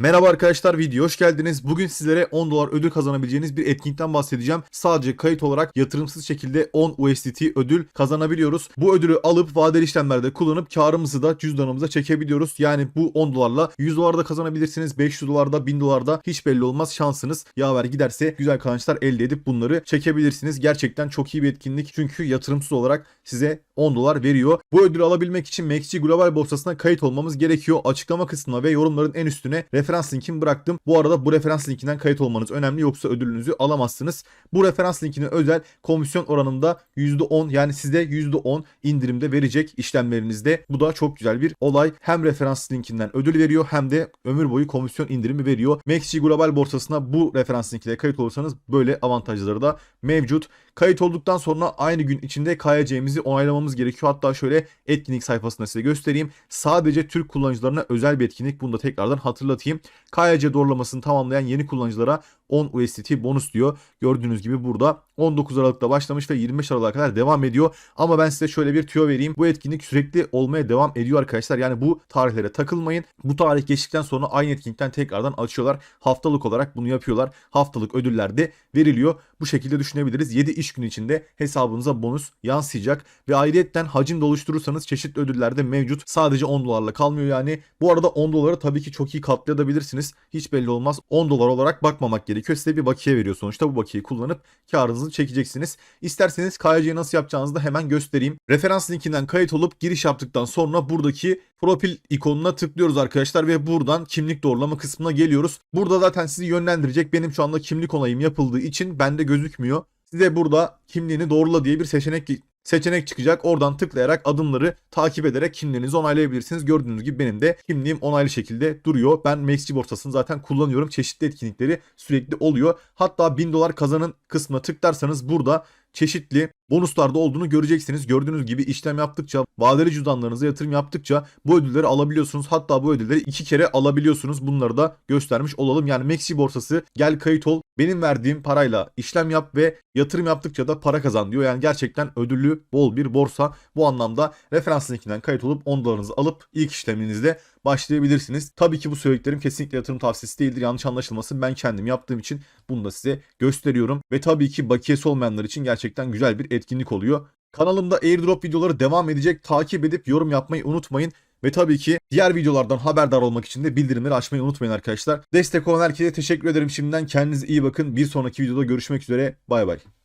Merhaba arkadaşlar video hoş geldiniz. Bugün sizlere 10 dolar ödül kazanabileceğiniz bir etkinlikten bahsedeceğim. Sadece kayıt olarak yatırımsız şekilde 10 USDT ödül kazanabiliyoruz. Bu ödülü alıp vadeli işlemlerde kullanıp karımızı da cüzdanımıza çekebiliyoruz. Yani bu 10 dolarla 100 dolar da kazanabilirsiniz. 500 dolarda 1000 dolarda hiç belli olmaz şansınız. Yaver giderse güzel kazançlar elde edip bunları çekebilirsiniz. Gerçekten çok iyi bir etkinlik. Çünkü yatırımsız olarak size 10 dolar veriyor. Bu ödülü alabilmek için MaxG Global borsasına kayıt olmamız gerekiyor. Açıklama kısmına ve yorumların en üstüne referans linkimi bıraktım. Bu arada bu referans linkinden kayıt olmanız önemli yoksa ödülünüzü alamazsınız. Bu referans linkine özel komisyon oranında %10 yani size %10 indirimde verecek işlemlerinizde. Bu da çok güzel bir olay. Hem referans linkinden ödül veriyor hem de ömür boyu komisyon indirimi veriyor. MaxG Global borsasına bu referans linkiyle kayıt olursanız böyle avantajları da mevcut. Kayıt olduktan sonra aynı gün içinde KYC'mizi onaylamamız gerekiyor. Hatta şöyle etkinlik sayfasında size göstereyim. Sadece Türk kullanıcılarına özel bir etkinlik. Bunu da tekrardan hatırlatayım. KYC doğrulamasını tamamlayan yeni kullanıcılara 10 USDT bonus diyor. Gördüğünüz gibi burada 19 Aralık'ta başlamış ve 25 Aralık'a kadar devam ediyor. Ama ben size şöyle bir tüyo vereyim. Bu etkinlik sürekli olmaya devam ediyor arkadaşlar. Yani bu tarihlere takılmayın. Bu tarih geçtikten sonra aynı etkinlikten tekrardan açıyorlar. Haftalık olarak bunu yapıyorlar. Haftalık ödüller de veriliyor. Bu şekilde düşünebiliriz. 7 iş günü içinde hesabınıza bonus yansıyacak. Ve ayrıyetten hacim de oluşturursanız çeşitli ödüller de mevcut. Sadece 10 dolarla kalmıyor yani. Bu arada 10 doları tabii ki çok iyi katlayabilirsiniz. Hiç belli olmaz. 10 dolar olarak bakmamak gerekiyor. Size bir bakiye veriyor sonuçta. Bu bakiyeyi kullanıp karınızı çekeceksiniz. İsterseniz KYC'yi nasıl yapacağınızı da hemen göstereyim. Referans linkinden kayıt olup giriş yaptıktan sonra buradaki profil ikonuna tıklıyoruz arkadaşlar ve buradan kimlik doğrulama kısmına geliyoruz. Burada zaten sizi yönlendirecek. Benim şu anda kimlik onayım yapıldığı için bende gözükmüyor. Size burada kimliğini doğrula diye bir seçenek seçenek çıkacak. Oradan tıklayarak adımları takip ederek kimliğinizi onaylayabilirsiniz. Gördüğünüz gibi benim de kimliğim onaylı şekilde duruyor. Ben MaxG borsasını zaten kullanıyorum. Çeşitli etkinlikleri sürekli oluyor. Hatta 1000 dolar kazanın kısmına tıklarsanız burada çeşitli bonuslarda olduğunu göreceksiniz. Gördüğünüz gibi işlem yaptıkça, vadeli cüzdanlarınıza yatırım yaptıkça bu ödülleri alabiliyorsunuz. Hatta bu ödülleri iki kere alabiliyorsunuz. Bunları da göstermiş olalım. Yani Maxi borsası gel kayıt ol. Benim verdiğim parayla işlem yap ve yatırım yaptıkça da para kazan diyor. Yani gerçekten ödüllü bol bir borsa. Bu anlamda referans linkinden kayıt olup 10 dolarınızı alıp ilk işleminizde başlayabilirsiniz. Tabii ki bu söylediklerim kesinlikle yatırım tavsiyesi değildir. Yanlış anlaşılmasın. Ben kendim yaptığım için bunu da size gösteriyorum. Ve tabii ki bakiyesi olmayanlar için gerçekten güzel bir etkinlik oluyor. Kanalımda airdrop videoları devam edecek. Takip edip yorum yapmayı unutmayın. Ve tabii ki diğer videolardan haberdar olmak için de bildirimleri açmayı unutmayın arkadaşlar. Destek olan herkese teşekkür ederim şimdiden. Kendinize iyi bakın. Bir sonraki videoda görüşmek üzere. Bay bay.